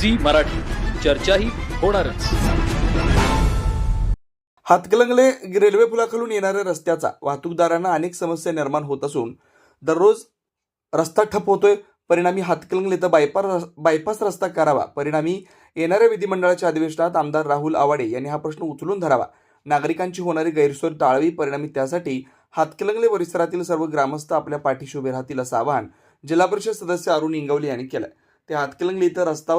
Zee Marathi. चर्चाही होणारच. Hatkanangle railway पुलाखालून येणाऱ्या रस्त्याचा वाहतूकदारांना अनेक समस्या निर्माण होत असून दररोज रस्ता ठप होतोय. परिणामी हातकलंगले तर बायपास बायपास रस्ता करावा. परिणामी येणाऱ्या विधिमंडळाच्या अधिवेशनात आमदार राहुल आवाडे यांनी हा प्रश्न उचलून धरावा. नागरिकांची होणारी गैरसोय टाळावी. परिणामी त्यासाठी हातकलंगले परिसरातील सर्व ग्रामस्थ आपल्या पाठीशी उभे राहतील असं आवाहन जिल्हा परिषद सदस्य अरुण इंगवले यांनी केलं ते हातकलंगले इथं रस्ता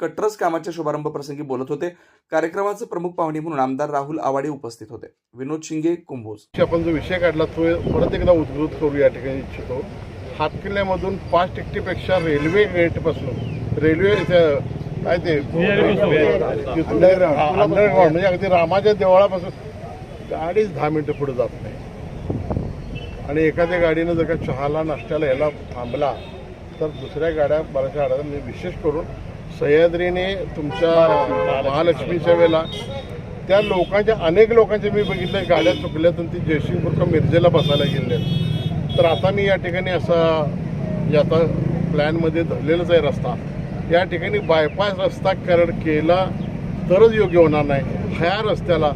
कटरस कामाच्या शुभारंभ प्रसंगी बोलत होते. कार्यक्रमाचे प्रमुख पाहुणे म्हणून आमदार राहुल आवाडे उपस्थित होते. विनोद शिंगे कुंभोज. आपण जो विषय काढला तो परत एकदा उद्भूत करू या ठिकाणी इच्छितो. हातकिल्ल्यामधून पाच टक्केपेक्षा रेल्वे गेटपासून रेल्वे काय ते? अंडरग्राऊंड म्हणजे अगदी रामाच्या देवळापासून. गाडीच दहा मिनिटं पुढे जात नाही. आणि एखाद्या गाडीनं जर का चहाला नाश्त्याला याला थांबला तर दुसऱ्या गाड्या बऱ्याचशा गाड्या म्हणजे विशेष करून सह्याद्रीने तुमच्या महालक्ष्मीच्या वेळेला त्या लोकांच्या अनेक लोकांच्या मी बघितलं गाड्या चुकल्यात आणि ती जयसिंगपूर मिरजेला बसायला गेले तर आता मी या ठिकाणी असा जे आता प्लॅनमध्ये धरलेलाच आहे रस्ता. या ठिकाणी बायपास रस्ता कर केला तरच योग्य होणार नाही. ह्या रस्त्याला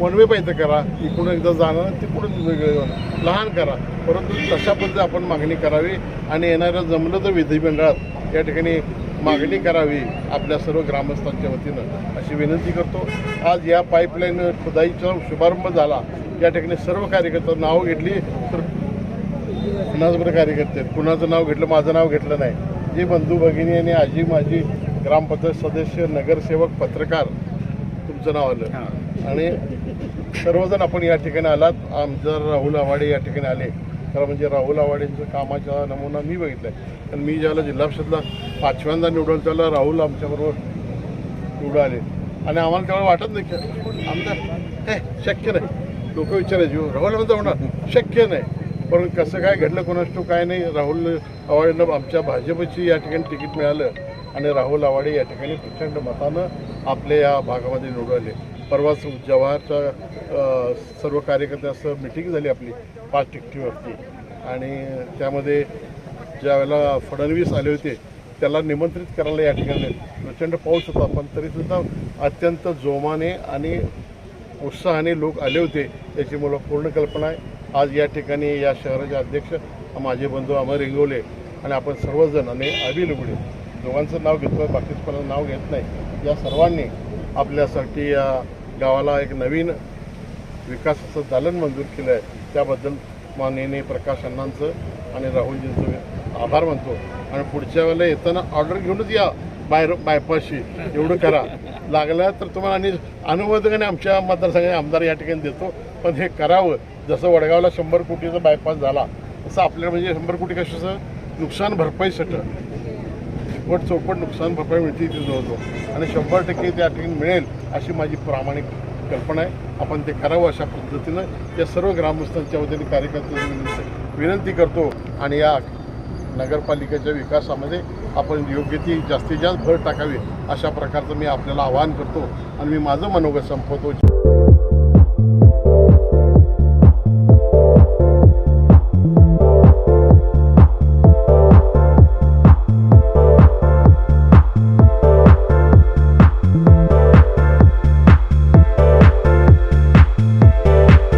वनवे पाहिजे करा इकडून एकदा जाणार तिकडून वेगळं होणार लहान करा परंतु तशा पद्धती आपण मागणी करावी आणि येणाऱ्या जमलं तर विधिमंडळात या ठिकाणी मागणी करावी आपल्या सर्व ग्रामस्थांच्या वतीनं अशी विनंती करतो. आज या पाईपलाईन खुदाईचा शुभारंभ झाला. या ठिकाणी सर्व कार्यकर्ता नाव घेतली. तर कुणाचं बरं कार्यकर्ते? कुणाचं नाव घेतलं? माझं नाव घेतलं नाही. जे बंधू भगिनी आणि आजी माझी ग्रामपंचायत सदस्य नगरसेवक पत्रकार तुमचं नाव आलं. आणि सर्वजण आपण या ठिकाणी आलात. आमदार राहुल आवाडे या ठिकाणी आले. खरं म्हणजे राहुल आवाडेंचं कामाचा नमुना मी बघितला आहे पण मी ज्याला जिल्हा परिषदला पाचव्यांदा निवडून त्याला राहुल आमच्याबरोबर निवडून आले. आणि आम्हाला तेव्हा वाटत नाही की आमदार हे शक्य नाही. लोक विचारायचे हो, राहुल आमदार होणार शक्य नाही. पण कसं काय घडलं कोणास तो काय नाही राहुल आवाडेंना आमच्या भाजपची या ठिकाणी तिकीट मिळालं आणि राहुल आवाडे या ठिकाणी प्रचंड मतानं आपल्या या भागामध्ये निवडून आले. परवाच जवाहरच्या सर्व कार्यकर्त्यांसह मिटिंग झाली आपली पाच टिकटीवरती. आणि त्यामध्ये ज्यावेळेला फडणवीस आले होते त्याला निमंत्रित करायला या ठिकाणी प्रचंड पाऊस होता पण तरीसुद्धा अत्यंत जोमाने आणि उत्साहाने लोक आले होते याची मला पूर्ण कल्पना आहे. आज या ठिकाणी या शहराचे अध्यक्ष माझे बंधू अमर इंगोले आणि आपण सर्वजण आणि अबी लुगडे दोघांचं नाव घेतो बाकीच कोणाचं नाव घेत नाही. या सर्वांनी आपल्यासाठी या गावाला एक नवीन विकासाचं दालन मंजूर केलं आहे त्याबद्दल माननीय प्रकाश अण्णांचं आणि राहुलजींचं आभार मानतो. आणि पुढच्या वेळेला येताना ऑर्डर घेऊनच या बाय बायपासशी. एवढं करा. लागलं तर तुम्हाला आणि अनुमोदकाने आमच्या मतदारसंघाचे आमदार या ठिकाणी देतो. पण हे करावं. जसं वडगावला शंभर कोटीचा बायपास झाला तसं आपल्याला म्हणजे शंभर कोटी कशाचं? नुकसान भरपाईसाठी. चिकवट चौपट नुकसान भरपाई मिळते ती जवळजवळ. आणि शंभर टक्के त्या ठिकाणी मिळेल अशी माझी प्रामाणिक कल्पना आहे. आपण ते करावं अशा पद्धतीनं या सर्व ग्रामस्थांच्या वतीने कार्यकर्त्यांना विनंती- विनंती करतो आणि या नगरपालिकेच्या विकासामध्ये आपण योग्य ती जास्तीत जास्त भर टाकावी अशा प्रकारचं मी आपल्याला आवाहन करतो आणि मी माझं मनोगत संपवतो.